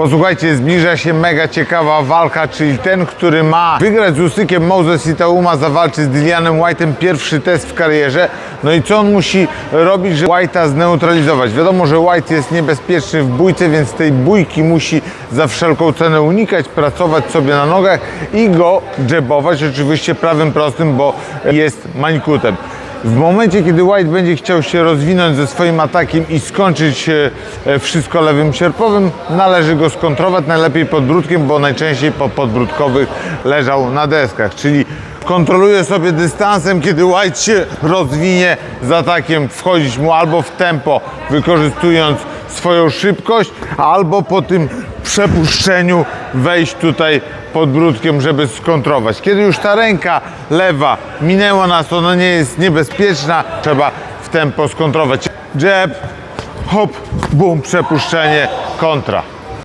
Posłuchajcie, zbliża się mega ciekawa walka, czyli ten, który ma wygrać z Usykiem Moses Itauma, zawalczy z Dillianem White'em pierwszy test w karierze. No i co on musi robić, żeby White'a zneutralizować? Wiadomo, że White jest niebezpieczny w bójce, więc tej bójki musi za wszelką cenę unikać, pracować sobie na nogach i go dżebować, oczywiście prawym prostym, bo jest mańkutem. W momencie, kiedy White będzie chciał się rozwinąć ze swoim atakiem i skończyć e, e, wszystko lewym sierpowym, należy go skontrować, najlepiej podbródkiem, bo najczęściej po podbródkowych leżał na deskach, czyli kontroluje sobie dystansem, kiedy White się rozwinie z atakiem, wchodzić mu albo w tempo, wykorzystując swoją szybkość, albo po tym przepuszczeniu wejść tutaj podbródkiem, żeby skontrować. Kiedy już ta ręka lewa minęła nas, ona nie jest niebezpieczna, trzeba w tempo skontrować. Jab, hop, bum, przepuszczenie, kontra.